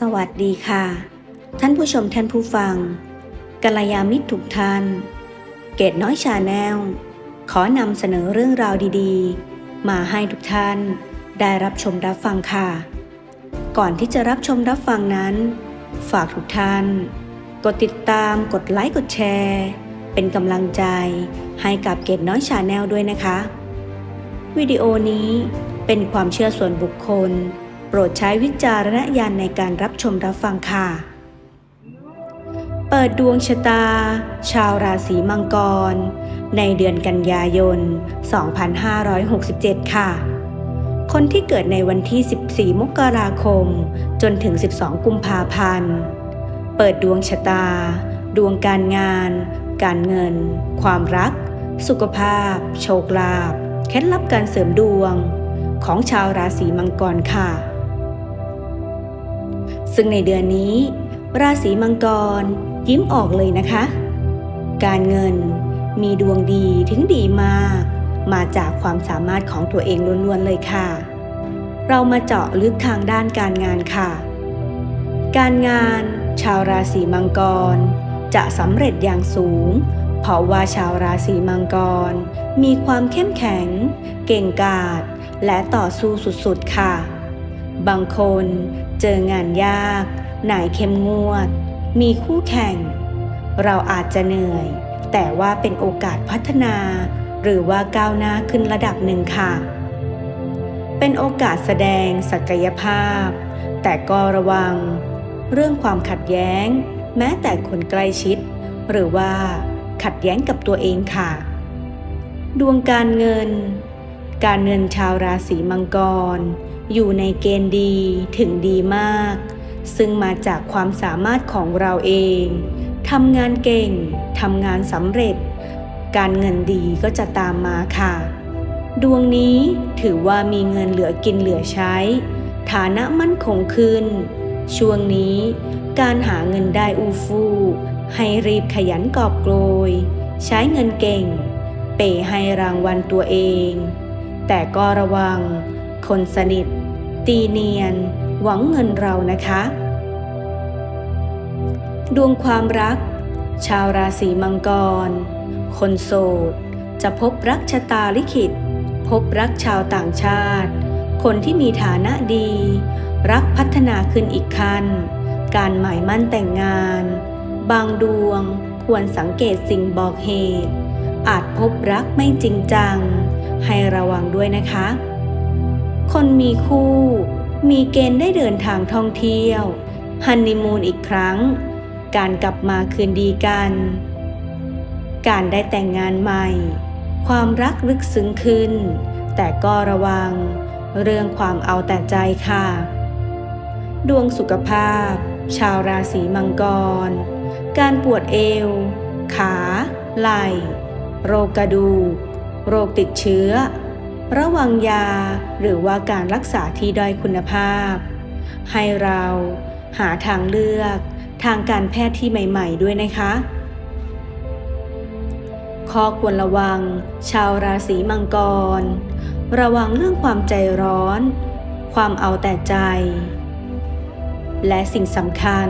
สวัสดีค่ะ ท่านผู้ชมท่านผู้ฟังกัลยามิตรทุกท่าน เกตน้อยชาแนล ขอนำเสนอเรื่องราวดีๆ มาให้ทุกท่านได้รับชมรับฟังค่ะ ก่อนที่จะรับชมรับฟังนั้น ฝากทุกท่าน กดติดตามกดไลค์กดแชร์ เป็นกำลังใจให้กับเกตน้อยชาแนลด้วยนะคะ วิดีโอนี้เป็นความเชื่อส่วนบุคคล รดใช้วิจารณญาณในการรับชมรับฟังค่ะ เปิดดวงชะตา ชาวราศีมังกร ในเดือนกันยายน 2567 ค่ะ คนที่เกิดในวันที่ 14 มกราคม จนถึง 12 กุมภาพันธ์ เปิดดวงชะตา ดวงการงาน การเงิน ความรัก สุขภาพ โชคลาภ เคล็ดลับการเสริมดวงของชาวราศีมังกรค่ะ ซึ่งในเดือนนี้ ราศีมังกร ยิ้มออกเลยนะคะ การเงินมีดวงดีถึงดีมาก มาจากความสามารถของตัวเองล้วนๆเลยค่ะ เรามาเจาะลึกทางด้านการงานค่ะ การงาน ชาวราศีมังกร จะสำเร็จอย่างสูง เพราะว่าชาวราศีมังกร มีความเข้มแข็ง เก่งกาจและต่อสู้สุดๆค่ะ บางคนเจองานยากหน่ายเข้มงวด มีคู่แข่ง เราอาจจะเหนื่อย แต่ว่าเป็นโอกาสพัฒนา หรือว่าก้าวหน้าขึ้นระดับหนึ่งค่ะ เป็นโอกาสแสดงศักยภาพ แต่ก็ระวัง เรื่องความขัดแย้ง แม้แต่คนใกล้ชิด หรือว่าขัดแย้งกับตัวเองค่ะ ดวงการเงิน การเงินชาวราศีมังกร อยู่ในเกณฑ์ดีถึงดีมาก ซึ่งมาจากความสามารถของเราเองทำงานเก่งทำงานสำเร็จ การเงินดีก็จะตามมาค่ะ ดวงนี้ถือว่ามีเงินเหลือกินเหลือใช้ ฐานะมั่นคงขึ้น ช่วงนี้การหาเงินได้อูฟู่ให้รีบขยันกอบโกย ใช้เงินเก่ง เปย์ให้รางวัลตัวเอง แต่ก็ระวัง คนสนิท ตีเนียน หวังเงินเรานะคะ ดวงความรัก ชาวราศีมังกร คนโสด จะพบรักชะตาลิขิต พบรักชาวต่างชาติ คนที่มีฐานะดี รักพัฒนาขึ้นอีกขั้น การหมายมั่นแต่งงาน บางดวงควรสังเกตสิ่งบอกเหตุ อาจพบรักไม่จริงจัง ให้ระวังด้วยนะคะ คนมีคู่ มีเกณฑ์ได้เดินทางท่องเที่ยว ฮันนีมูนอีกครั้ง การกลับมาคืนดีกัน การได้แต่งงานใหม่ ความรักลึกซึ้งขึ้น แต่ก็ระวัง เรื่องความเอาแต่ใจค่ะ ดวงสุขภาพ ชาวราศีมังกร การปวดเอว ขา ไหล่ โรคกระดูก โรคติดเชื้อ ระวังยาหรือว่าการรักษาที่ด้อยคุณภาพ ให้เราหาทางเลือก ทางการแพทย์ที่ใหม่ ๆ ด้วยนะคะ ข้อควรระวัง ชาวราศีมังกร ระวังเรื่องความใจร้อน ความเอาแต่ใจ และสิ่งสำคัญ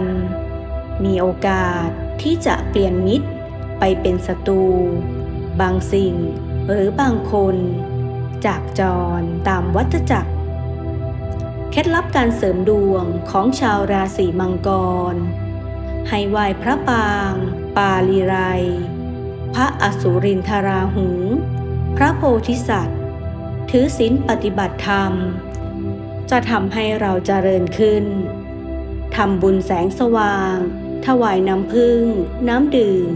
มีโอกาสที่จะเปลี่ยนมิตรไปเป็นศัตรู บางสิ่ง หรือบางคน จากจรตามวัฏจักร เคล็ดลับการเสริมดวงของชาวราศีมังกร ให้ไหว้พระปาง ปาลีไร พระอสุรินทราหู พระโพธิสัตว์ ถือศีลปฏิบัติธรรม จะทำให้เราเจริญขึ้นทำบุญแสงสว่าง ถวายน้ำพึ่ง น้ำดื่ม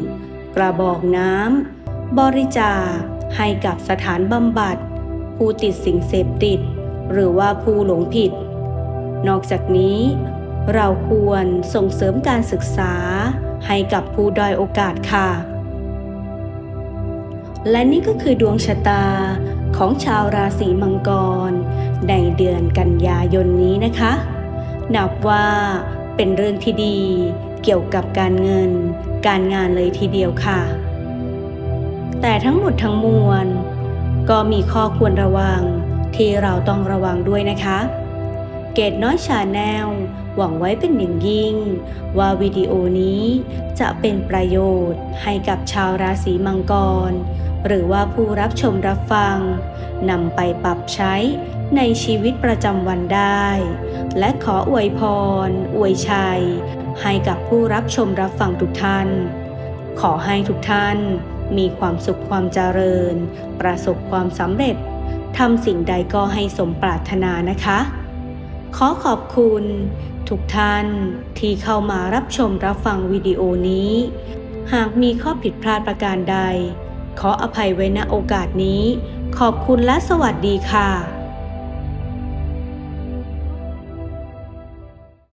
กระบอกน้ำ บริจาค ให้กับสถานบำบัด ผู้ติดสิ่งเสพติด หรือว่าผู้หลงผิด นอกจากนี้ เราควรส่งเสริมการศึกษาให้กับผู้ด้อยโอกาสค่ะ และนี่ก็คือดวงชะตาของชาวราศีมังกร ในเดือนกันยายนนี้นะคะ นับว่าเป็นเรื่องที่ดีเกี่ยวกับการเงิน การงานเลยทีเดียวค่ะ แต่ทั้งหมดทั้งมวล ก็มีข้อควรระวังที่เราต้องระวังด้วยนะคะ เกตน้อยชาแนลหวังไว้เป็นอย่างยิ่ง ว่าวิดีโอนี้จะเป็นประโยชน์ให้กับชาวราศีมังกร หรือว่าผู้รับชมรับฟังนำไปปรับใช้ในชีวิตประจำวันได้ และขออวยพร อวยชัย ให้กับผู้รับชมรับฟังทุกท่าน ขอให้ทุกท่าน มีความสุขความเจริญ ประสบความสำเร็จทำสิ่งใดก็ให้สมปรารถนานะคะ ขอขอบคุณ ทุกท่านที่เข้ามารับชมรับฟังวิดีโอนี้ หากมีข้อผิดพลาดประการใด ขออภัยไว้ณโอกาสนี้ ขอบคุณและสวัสดีค่ะ